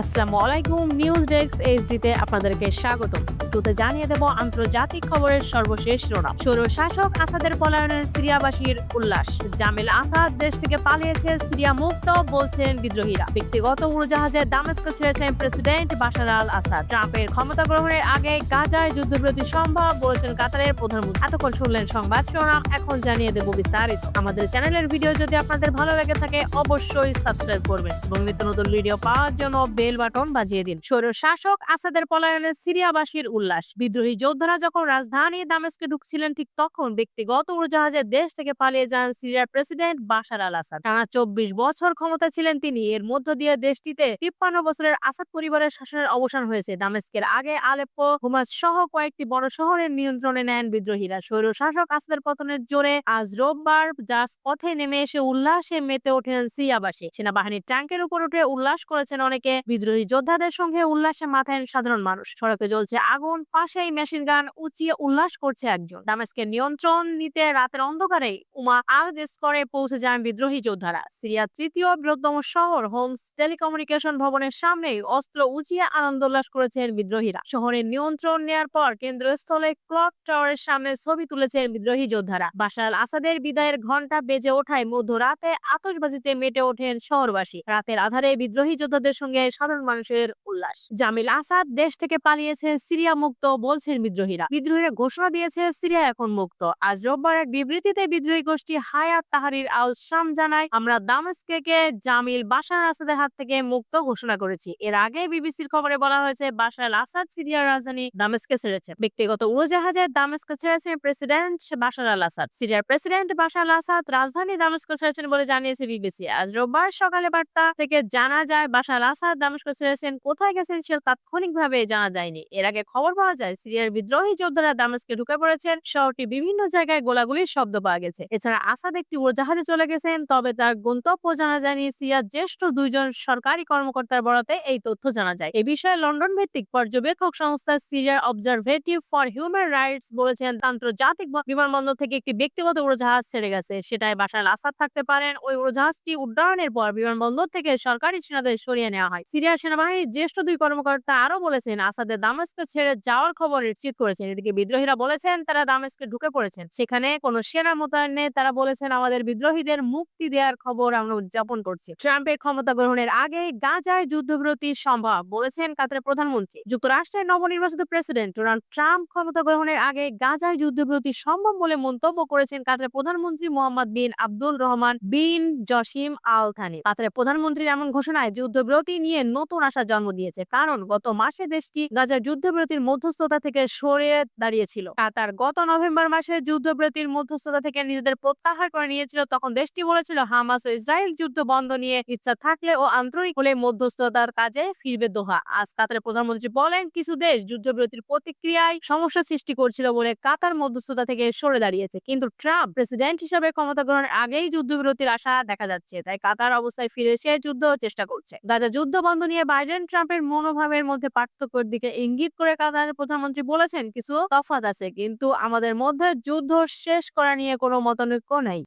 আসসালামু আলাইকুম news desk এইচডিতে আপনাদেরকে স্বাগতম। শুরুতে জানিয়ে দেব আন্তর্জাতিক খবরের সর্বশেষ শিরোনাম। সৌর শাসক আসাদের পলায়নে সিরিয়াবাসীর উল্লাস। জামিল আসাদ দেশ থেকে পালিয়েছে, সিরিয়া মুক্ত, বলছেন বিদ্রোহীরা। ব্যক্তিগত উড়োজাহাজে দামেস্ক ছেড়েছেন প্রেসিডেন্ট বাশার আল আসাদ। ট্রাম্পের ক্ষমতা গ্রহণের আগে গাজায় যুদ্ধবিরতি সম্ভব বলেছেন কাতারের প্রধানমন্ত্রী। এতক্ষণ শুনলেন সংবাদ শিরোনাম, এখন জানিয়ে দেব বিস্তারিত। আমাদের চ্যানেলের ভিডিও যদি আপনাদের ভালো লেগে থাকে, অবশ্যই সাবস্ক্রাইব করবেন এবং নিত্য নতুন ভিডিও পাওয়ার জন্য বেল বাটন বাজিয়ে দিন। সৌর শাসক আসাদের পলায়নে সিরিয়াবাসীর উল্লাস। বিদ্রোহী যোদ্ধারা যখন রাজধানী দামেস্কে ঢুকছিলেন, ঠিক তখন ব্যক্তিগত উড়োজাহাজে দেশ থেকে পালিয়ে যান সিরিয়ার প্রেসিডেন্ট বাশার আল আসাদ। টানা চব্বিশ বছর ক্ষমতা ছিলেন তিনি। এর মধ্য দিয়ে দেশটিতে তিপ্পান্ন বছরের আসাদ পরিবারের শাসনের অবসান হয়েছে। দামেস্কের আগে আলেপ্পো হুমাস সহ কয়েকটি বড় শহরের নিয়ন্ত্রণে নেন বিদ্রোহীরা। স্বৈর শাসক আসাদের পতনের জোরে আজ রোববার জাস পথে নেমে এসে উল্লাসে মেতে ওঠেন সিরিয়াবাসী। সেনাবাহিনীর ট্যাঙ্কের উপর উঠে উল্লাস করেছেন অনেকে। বিদ্রোহী যোদ্ধাদের সঙ্গে উল্লাসে মাথায় সাধারণ মানুষ। সড়কে জ্বলছে আগুন পাশেই মেশিন গান উঁচিয়ে উল্লাস করছে একজন। দামেস্কে নিয়ন্ত্রণ নিতে রাতের অন্ধকারে উমা আল করে পৌঁছে যান বিদ্রোহী যোদ্ধারা। সিরিয়ার তৃতীয় বৃহত্তম শহর হোমস টেলিকমিউনিকেশন ভবনের সামনেই অস্ত্র উঁচিয়ে আনন্দ উল্লাস করেছেন বিদ্রোহীরা। শহরের নিয়ন্ত্রণ নেয়ার পর কেন্দ্রস্থলে ক্লক টাওয়ারের সামনে ছবি তুলেছেন বিদ্রোহী যোদ্ধারা। আল আসাদের বিদায়ের ঘণ্টা বেজে ওঠায় মধ্যরাতে আতশবাজিতে মেটে ওঠেন শহরবাসী। রাতের আধারে বিদ্রোহী যোদ্ধাদের সঙ্গে সাধারণ মানুষের উল্লাস। জামিল আসাদ দেশ থেকে পালিয়েছে সিরিয়া মুক্ত, বলছেন বিদ্রোহীরা। বিদ্রোহীরা ঘোষণা দিয়েছে, সিরিয়া এখন মুক্ত। আজ রোববার এক বিবৃতিতে বিদ্রোহী গোষ্ঠী হায়াত তাহারির আল শাম জানায়, আমরা দামেস্কে জামিল বাশার আসাদের হাত থেকে মুক্ত ঘোষণা করেছি। এর আগে বিবিসির খবরে বলা হয়েছে, বাশার আসাদ সিরিয়ার রাজধানী দামেস্কে ছেড়েছে। ব্যক্তিগত উড়োজাহাজে দামেস্কে ছেড়েছেন প্রেসিডেন্ট বাশার আল আসাদ। সিরিয়ার প্রেসিডেন্ট আল আসাদ রাজধানী দামেস্ক ছেড়েছেন বলে জানিয়েছে বিবিসি। আজ রোববার সকালে বার্তা থেকে জানা যায় আল আসাদ দামেস্ক ছেড়েছেন, কোথায় গেছেন সেটা তাৎক্ষণিকভাবে জানা যায়নি। এর আগে খবর পাওয়া যায়, সিরিয়ার বিদ্রোহী যোদ্ধারা দামেস্কে ঢুকে পড়েছেন। শহরটি বিভিন্ন জায়গায় গোলাগুলির শব্দ পাওয়া গেছে। এছাড়া আসাদ একটি উড়োজাহাজে চলে গেছেন, তবে তার গন্তব্য জানা যায়নি। সিরিয়ার জ্যেষ্ঠ দুইজন সরকারি কর্মকর্তার বরাতে এই তথ্য জানা যায়। এ বিষয়ে লন্ডন ভিত্তিক পর্যবেক্ষক সংস্থা সিরিয়ার অবজারভেটিভ ফর হিউম্যান রাইটস বলেছেন, আন্তর্জাতিক বিমানবন্দর থেকে একটি ব্যক্তিগত উড়োজাহাজ ছেড়ে গেছে। সেটাই বাসার আসাদ থাকতে পারেন। ওই উড়োজাহাজটি উড্ডয়নের পর বিমানবন্দর থেকে সরকারি সেনাদের সরিয়ে নেওয়া হয়। সিরিয়ার সেনাবাহিনীর জ্যেষ্ঠ দুই কর্মকর্তা আরও বলেছেন, আসাদের দামেস্কে ছেড়ে যাওয়ার খবর নিশ্চিত করেছেন। এদিকে বিদ্রোহীরা বলেছেন, তারা দামেস্কে ঢুকে পড়েছেন। সেখানে কোনো সেনা মোতায়েন তারা বলেছেন, আমাদের বিদ্রোহীদের মুক্তি দেওয়ার খবর আমরা উদযাপন করছি। ট্রাম্পের ক্ষমতা গ্রহণের আগে গাজায় যুদ্ধবিরতি সম্ভব। বলেছেন কাতারের প্রধানমন্ত্রী। যুক্তরাষ্ট্রের নবনির্বাচিত প্রেসিডেন্ট ডোনাল্ড ট্রাম্প ক্ষমতা গ্রহণের আগে গাজায় যুদ্ধবিরতি সম্ভব বলে মন্তব্য করেছেন কাতারের প্রধানমন্ত্রী Mohammed bin Abdul Rahman bin Jassim Al Thani কাতারের প্রধানমন্ত্রীর এমন ঘোষণায় যুদ্ধবিরতি নিয়ে নতুন আশা জন্ম দিয়েছে। কারণ গত মাসে দেশটি গাজার যুদ্ধবিরতির মধ্যস্থতা থেকে সরে দাঁড়িয়েছিল। কাতার গত নভেম্বর মাসে যুদ্ধবিরতির মধ্যস্থতা থেকে নিজেদের প্রত্যাহার করে নিয়েছিল। তখন দেশটি বলেছিল, হামাস ও ইসরায়েল যুদ্ধ বন্ধ নিয়ে ইচ্ছা থাকলে ও আন্তরিক হলে মধ্যস্থতার কাজে ফিরবে দোহা। আজ কাতারের প্রধানমন্ত্রী বলেন, কিছু দেশ যুদ্ধবিরতির প্রতিক্রিয়ায় সমস্যা সৃষ্টি করছিল বলে কাতার মধ্যস্থতা থেকে সরে দাঁড়িয়েছে। কিন্তু ট্রাম্প প্রেসিডেন্ট হিসেবে ক্ষমতা গ্রহণের আগেই যুদ্ধবিরতির আশা দেখা যাচ্ছে। তাই কাতার অবস্থায় ফিরে এসে যুদ্ধ চেষ্টা করছে। গাজা যুদ্ধ বন্ধ নিয়ে বাইডেন ট্রাম্পের মনোভাবের মধ্যে পার্থক্যের দিকে ইঙ্গিত করে কাতারের প্রধানমন্ত্রী বলেছেন, কিছু তফাত আছে, কিন্তু আমাদের মধ্যে যুদ্ধ শেষ করা নিয়ে কোনো মতানৈক্য নাই।